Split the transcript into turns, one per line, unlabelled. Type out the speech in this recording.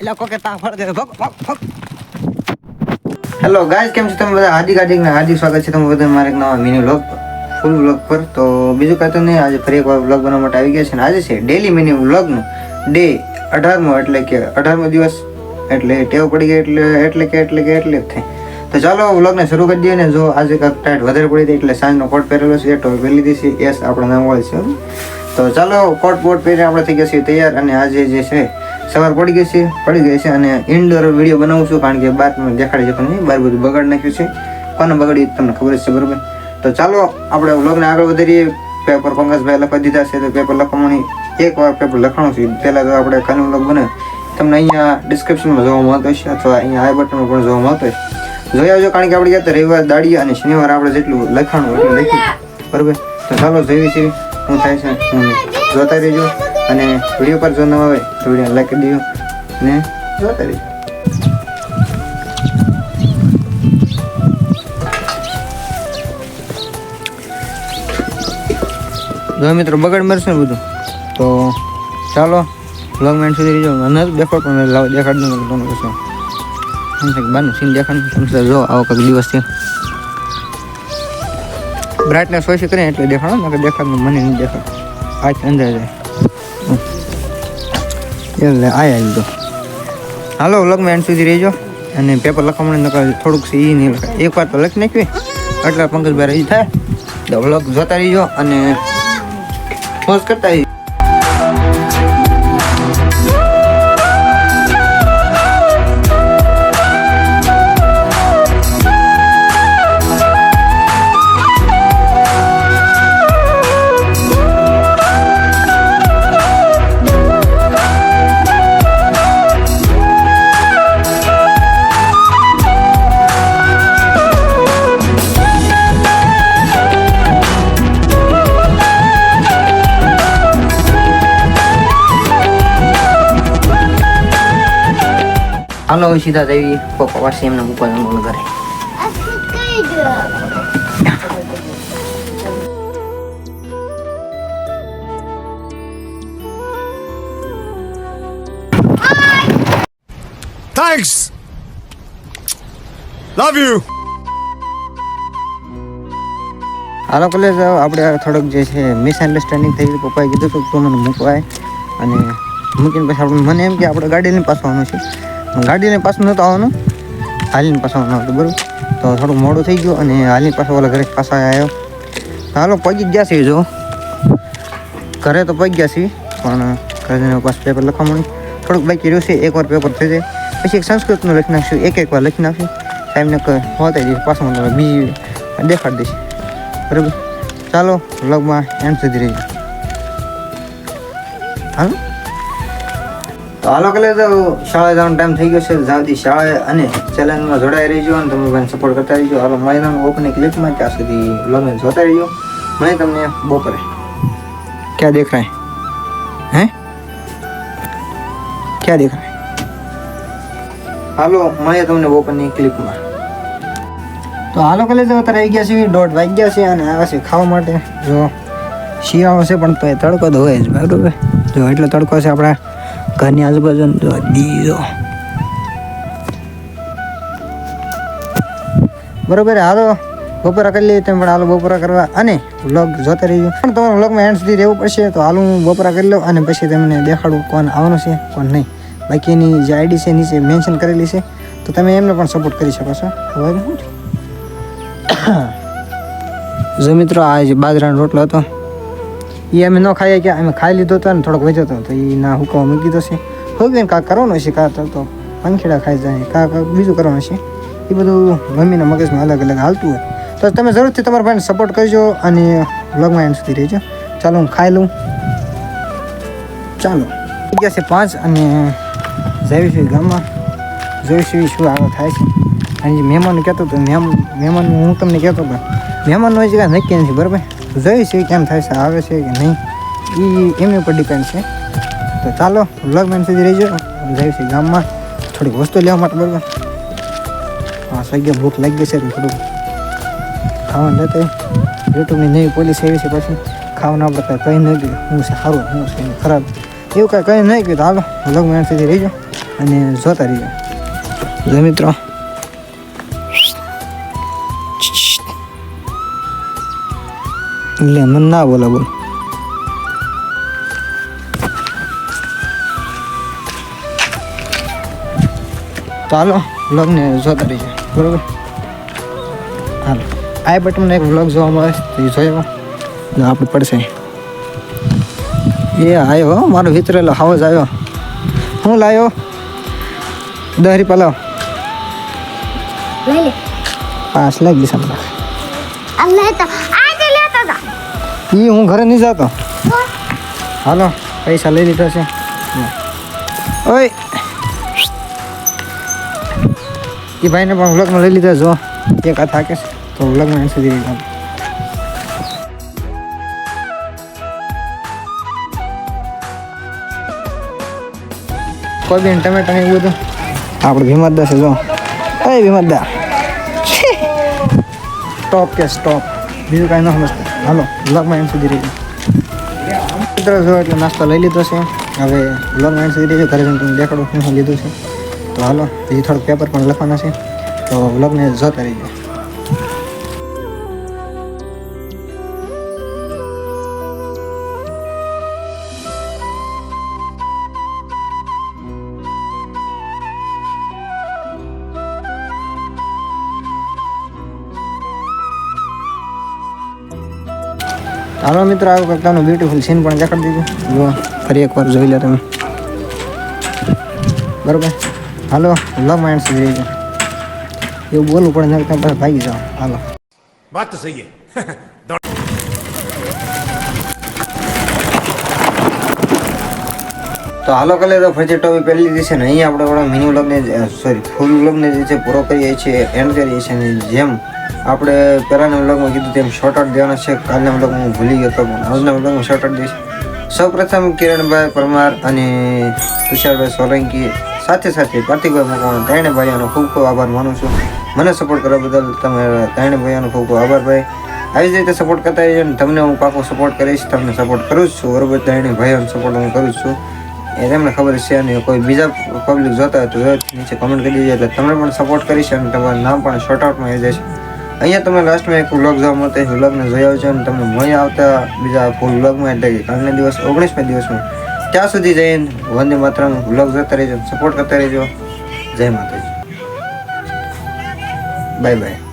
એટલે કોકે તા હેલો ગાઈસ કેમ છો તમે બધા? હાર્દિક હાર્દિક ને હાર્દિક સ્વાગત છે તમે બધા મારા એક નવા મિની વ્લોગ ફૂલ વ્લોગ પર. તો બીજું કહેતો નહીં, આજે ફરી એકવાર વ્લોગ બનાવવા માટે આવી ગયા છે ને આજે છે ડેલી મિની વ્લોગનો ડે અઢારમો એટલે કે અઢારમો દિવસ એટલે ટેવ પડી ગઈ એટલે એટલે કે એટલે કે, એટલે જ થાય. તો ચાલો વ્લોગને શરૂ કરી દઈએ ને, જો આજે કાંક ટાઈટ વધારે પડી હતી એટલે સાંજનો કોટ પહેરેલો છે એટલો પહેરી લીધી છે, યસ, આપણે નામ વાળી છે. તો ચાલો કોટ બોટ પહેરી આપણે થઈ ગયા છીએ તૈયાર અને આજે જે છે સવાર પડી ગઈ છે, પડી ગઈ છે અને ઇન્ડોર વીડિયો બનાવું છું કારણ કે બાર તમને દેખાડી શકું નહીં બહાર બધું બગાડ નાખ્યું છે. કોને બગાડ્યું તમને ખબર જ છે, બરોબર? તો ચાલો, આપણે વ્લોગને આગળ વધારીએ. પેપર પંકજભાઈ લખવા દીધા છે, તો પેપર લખવાની એક વાર પેપર લખવાનું છે. પહેલાં તો આપણે કાનૂન વ્લોગ બને. તમને અહીંયા ડિસ્ક્રિપ્શનમાં જોવા મળતો હશે અથવા અહીંયા આઈ બટનમાં પણ જોવા મળતો હશે. જોઈ આવજો, કારણ કે આપણે ગયા રવિવાર દાડી અને શનિવાર આપણે જેટલું લખાણું એટલું લખ્યું. બરાબર? તો ચાલો જોઈએ છે. શું થાય છે જોતા રહેજો. અને વીડિયો પર જો ન આવે તો વીડિયો લાઈક કરી ને જોતા રહેજો જો મિત્રો બગડ મરશે ને બધું, તો ચાલો લોંગ મેન સુધી રહીજો. મને દેખાડ પણ લાવ, દેખાડ દઉં તમને કશું. એમ કે સીન દેખાડ તમે જો, આવો કંઈક દિવસ છે બ્રાઇટનેસ છે કરીને એટલે દેખાડો ને દેખાડ મને નહીં દેખાડ. આજ અંદર જાય. એટલે આયા લીધો હાલો લગમાં એન્ડ સુધી રહેજો. અને પેપર નકર થોડુંક એ નહીં લખાય. એક વાર તો લખી નાખ્યું એટલે પંકજભાઈ રહી થાય. તો વ્લોગ જોતા રહીજો અને પોઝ કરતા રહીજો. હાલો હવે સીધા જઈ પપ્પા પાસે એમને મૂકવા જવાનું ઘરે
Thanks. Love you.
હાલો કલેજ આપણે થોડોક જે છે મિસઅન્ડરસ્ટેન્ડિંગ થઈ ગયું પપ્પાએ કીધું હતું કે તું મને મૂકવાય. અને મૂકીને પછી આપણે મને એમ કે આપણે ગાડી લઈને પાછું છે. પણ ગાડી લઈને પાછું નહોતું આવવાનું. હાલીને પાછું આવવાનું હતું બરાબર તો થોડું મોડું થઈ ગયું અને હાલીને પાછો ઓલા ઘરે પાછા આવ્યો. હાલો પગી ગયા છે જો. ઘરે તો પગી ગયા છે પણ ઘરે જઈને પાછું પેપર લખવાનું થોડુંક બાકી રહ્યું છે એકવાર પેપર થઈ જાય. પછી એક સંસ્કૃતનું લખી નાખશું, એક એક વાર લખી નાખશું. સાહેબને હોતા જઈશ પાછું તમને બીજી દેખાડી દઈશ. બરાબર? ચાલો લગમાં એમ સુધી રહીએ. હાલો? તો હાલો કલે તો શાળા જવાનો ટાઈમ થઈ ગયો છે. જાવતી શાળાએ અને ચેલેન્જમાં જોડાઈ રહીજો અને તમે મને સપોર્ટ કરતા રહીજો. હાલો મહિનાનું ઓપનિંગ ક્લિપમાં ત્યાં સુધી વ્લોગને જોતા રહીજો. મને તમને બપોરે. ક્યાં દેખ રહા હે? ક્યાં દેખ રહા હાલો મળીએ તમને બપોરની ક્લિપમાં તો હાલો કલે તો અત્યારે આવી ગયા છે દોઢ ગયા છે અને આવ્યા છે ખાવા માટે. જો શિયાળો છે પણ તો એ તડકો તો હોય જ બરાબર? જો એટલો તડકો છે આપણા ઘરની આજુબાજુ દીધો બરોબર હાલો. બપોરા કરી લઈએ તમે પણ હાલો બપોરા કરવા અને વ્લોગ જોતા રહીજો. પણ તમારા વ્લોગમાં એન્ડ સુધી રહેવું પડશે તો હાલ હું બપોરા કરી લઉં અને પછી તમને દેખાડું કોણ આવવાનું છે કોણ નહીં. બાકી એની જે આઈડી છે નીચે મેન્શન કરેલી છે તો તમે એમને પણ સપોર્ટ કરી શકો છો. હવે જો મિત્રો આ જે બાજરાનો રોટલો હતો એ અમે ન ખાઈએ કે અમે ખાઈ લીધો હતો ને થોડોક વધ્યો હતો તો એ ના હુકવા મૂકી દીધો છે. હું ને કાંક કરવાનું છે કાં તો પંખીડા ખાઈ જાય, કાંક બીજું કરવાનું છે એ બધું મમ્મીના મગજમાં અલગ અલગ હાલતું હોય. તો તમે જરૂરથી તમારા ભાઈને સપોર્ટ કરજો અને વ્લોગમાં એન્ડ સુધી રહેજો. ચાલો, હું ખાઈ લઉં. ચાલો. ગયા છે પાંચ અને જઈશું ગામમાં. જોઈશું શું આગળ થાય છે? અને જે મહેમાન કહેતો હતો મહેમાન મહેમાન હું તમને કહેતો હતો હોય છે કાંઈ નક્કી નથી, બરાબર? જોઈશું કેમ થાય છે, આવે છે કે નહીં એ એમની ઉપર ડિપેન્ડ છે. તો ચાલો વ્લોગમેન સુધી રહીજો. જઈશું ગામમાં. થોડીક વસ્તુ લેવા માટે બરાબર. હા, સગ્યા ભૂખ લાગી ગઈ છે થોડુંક ખાવાનું લેતા યુટ્યુબની નવી પોલીસ આવી છે પછી. ખાવાનું આપણે કંઈ નહીં ગયું હું છે સારું, હું છે ખરાબ. એવું કાંઈ કંઈ નહીં ગયું તો હાલો વ્લોગમેન સુધી રહીજો અને જોતા રહીજો. જો મિત્રો લે મને ના બોલો બોલ ચાલો વ્લોગને જોતા રહીએ બરોબર હાલો આ બટન એક વ્લોગ જોવા મળે તો એ જોયો આપણે પડશે એ આવ્યો હો, મારો વિતરેલો હાવજ આવ્યો હું લાવ્યો દહરી પલાવ પાંચ લાગી સમજા એ હું ઘરે નહીં જતો. હાલો પૈસા લઈ લીધા છે. ઓય. એ ભાઈને પણ વ્લોગમાં લઈ લીધા જો. એક આ થાકે છે તો વ્લોગમાં એમ સુધી લીધા કોઈ બી ટમેટા નહીં બધું. આપણે ભીમતદા છે જો. એ ભીમતદા સ્ટોપ કે સ્ટોપ બીજું કાંઈ ન સમજતું. હાલો બ્લોગમાં એમ સુધી રહી મિત્રો, જો એટલે નાસ્તો લઈ લીધો છે. હવે બ્લોગમાં એમ સુધી રહી ઘરે જઈને તમને દેખાડું શું લીધું છે. તો હાલો, હજી થોડુંક પેપર પણ લખવાના છે. તો બ્લોગને જોતા રહીજો. હાલો મિત્રો આવું કરતાનું બ્યુટીફુલ સીન પણ દેખાડી દીધું. જુઓ ફરી એકવાર જોઈ લે તમે. બરોબર? હાલો લવ માઇન્ડ સુધી એવું બોલવું પણ ને તમે ભાગી જાઓ. હાલો.
વાત તો સહી
તો હાલો કાલે તો ફરજે ટોપી પહેરી લીધી છે ને અહીંયા આપણે આપણા લગ્ન વ્લોગને સોરી ફૂલ વ્લોગને જે છે પૂરો કરીએ છીએ એન્ડ કરીએ છીએ જેમ આપણે પહેલાના વ્લોગમાં કીધું તેમ શોર્ટ આઉટ દેવાના છે. કાલના વ્લોગમાં હું ભૂલી ગયો હતો પણ આજના વ્લોગમાં શોર્ટ આઉટ દઈશ. સૌપ્રથમ કિરણભાઈ પરમાર અને તુષારભાઈ સોલંકી સાથે સાથે કાર્તિકભાઈ મકવાણા ત્રણે ભાઈઓનો ખૂબ ખૂબ આભાર માનું છું. મને સપોર્ટ કરવા બદલ તમે ત્રણે ભાઈઓનો ખૂબ ખૂબ આભાર ભાઈ. આવી જ રીતે સપોર્ટ કરતા રહીજો ને તમને હું પાકો સપોર્ટ કરીશ, તમને સપોર્ટ કરું જ છું. બરોબર ત્રણે ભાઈઓનો સપોર્ટ હું કરું જ છું. એ તમને ખબર છે અને કોઈ બીજા પબ્લિક જોતા હોય તો નીચે કમેન્ટ કરી દેજો એટલે તમને પણ સપોર્ટ કરીશ અને તમારું નામ પણ શોર્ટ આઉટમાં આવી જશે. અહીંયા તમે લાસ્ટમાં એક વ્લોગ જોવા મળતા એ વ્લોગને જોઈ આવજો અને તમને મળી આવતા બીજા ફૂલ વ્લોગમાં એટલે કે કાલના દિવસ, ઓગણીસમા દિવસમાં. ત્યાં સુધી જઈને વંદે માત્રામાં વ્લોગ જોતા રહેજો સપોર્ટ કરતા રહેજો. જય માતાજી. Bye bye